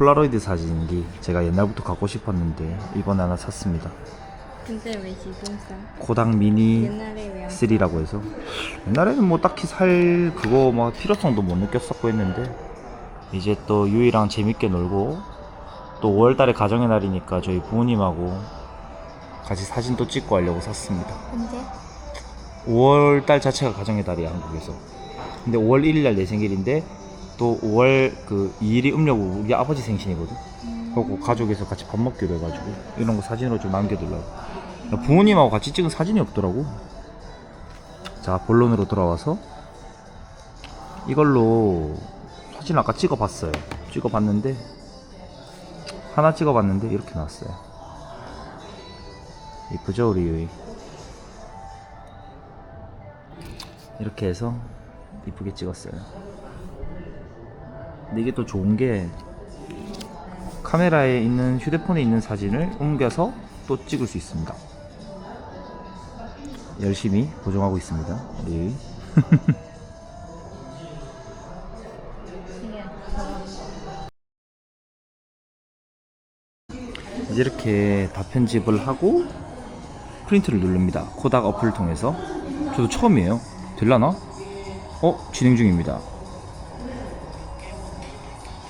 폴라로이드 사진기 제가 옛날부터 갖고 싶었는데 이번에 하나 샀습니다. 근데 왜 지금 사? 코닥 미니 옛날에 왜 안? 3라고 해서 옛날에는 뭐 딱히 살 그거 막 필요성도 못 느꼈었고 했는데 이제 또 유이랑 재밌게 놀고 또 5월달에 가정의 날이니까 저희 부모님하고 같이 사진도 찍고 하려고 샀습니다. 언제? 5월달 자체가 가정의 달이야 한국에서. 근데 5월 1일날 내 생일인데 또 5월 그 2일이 음력 우리 아버지 생신이거든. 그리고 가족에서 같이 밥 먹기로 해가지고 이런 거 사진으로 좀 남겨두려고. 부모님하고 같이 찍은 사진이 없더라고. 자 본론으로 돌아와서 이걸로 사진 아까 찍어봤어요. 찍어봤는데 하나 찍어봤는데 이렇게 나왔어요. 이쁘죠 우리 유이. 이렇게 해서 이쁘게 찍었어요. 근데 이게 또 좋은 게 카메라에 있는 휴대폰에 있는 사진을 옮겨서 또 찍을 수 있습니다. 열심히 보정하고 있습니다. 우리 이제 이렇게 다 편집을 하고 프린트를 누릅니다. 코닥 어플을 통해서. 저도 처음이에요. 될라나? 어? 진행 중입니다.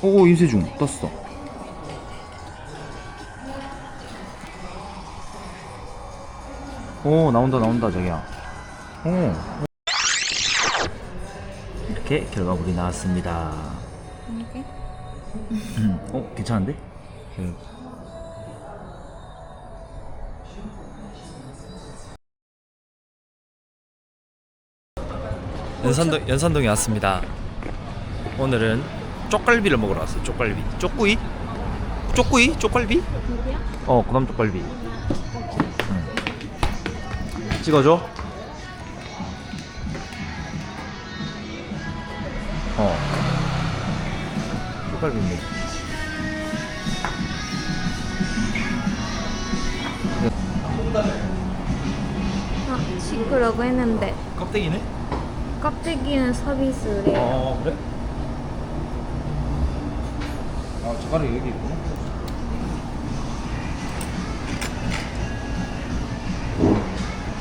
오, 인쇄 중. 떴어. 오, 나온다, 나온다, 자기야. 오. 이렇게 결과물이 나왔습니다. 이게? 음, 어, 괜찮은데? 그, 연산동 연산동에 왔습니다. 오늘은 쪽갈비를 먹으러 왔어요. 쪽갈비. 쪽구이? 쪽구이? 쪽갈비? 어, 그다음 쪽갈비. 응. 찍어줘. 어. 쪽갈비입니다. 아, 시끄러고 했는데 껍데기네? 껍데기는 서비스래. 어, 그래? 아, 젓가락이 여기 있구나.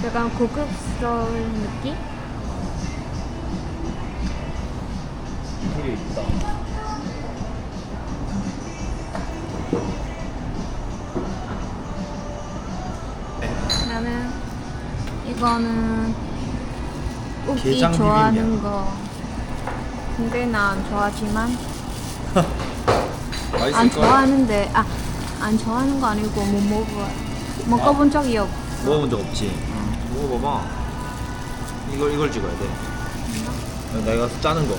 약간 고급스러운 느낌? 되게 이쁘다. 나는 이거는 우기 게장 좋아하는 비빔면. 거. 근데 나안 좋아하지만 안 좋아하는데 아 안 좋아하는 거 아니고 못 먹어 먹어본 적이 없어. 먹어본 적 없지? 먹어봐봐. 이걸, 이걸 찍어야 돼. 내가 짜는 거.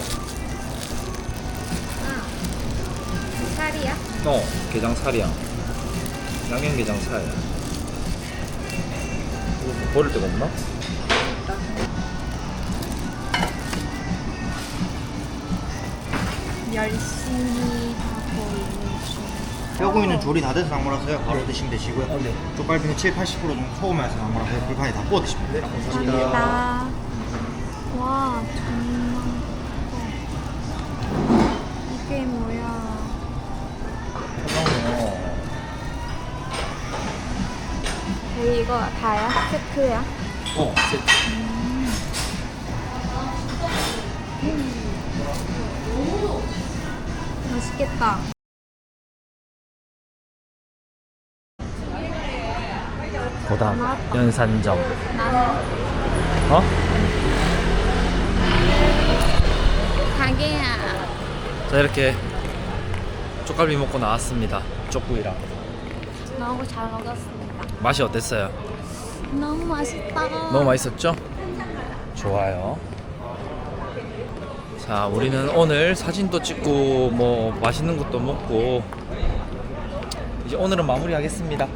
살이야? 어, 게장 살이야. 양념 게장 살. 이거 뭐 버릴 데가 없나? 열심히. 뼈구이는 조리 다 돼서 나물어서요. 바로 드시면 되시고요. 네. 쪽갈비는 7, 80% 정도 소금에서 나물어서 불판에 다 구워 드시면 돼요. 감사합니다. 와 정말 커. 이게 뭐야? 이거 다야? 세트야? 어, 세트. 맛있겠다. 보다 연산점. 어? 가게야. 자, 이렇게 쪽갈비 먹고 나왔습니다. 쪽구이랑. 너무 잘 먹었습니다. 맛이 어땠어요? 너무 맛있다. 너무 맛있었죠? 좋아요. 자, 우리는 오늘 사진도 찍고 뭐 맛있는 것도 먹고 이제 오늘은 마무리하겠습니다.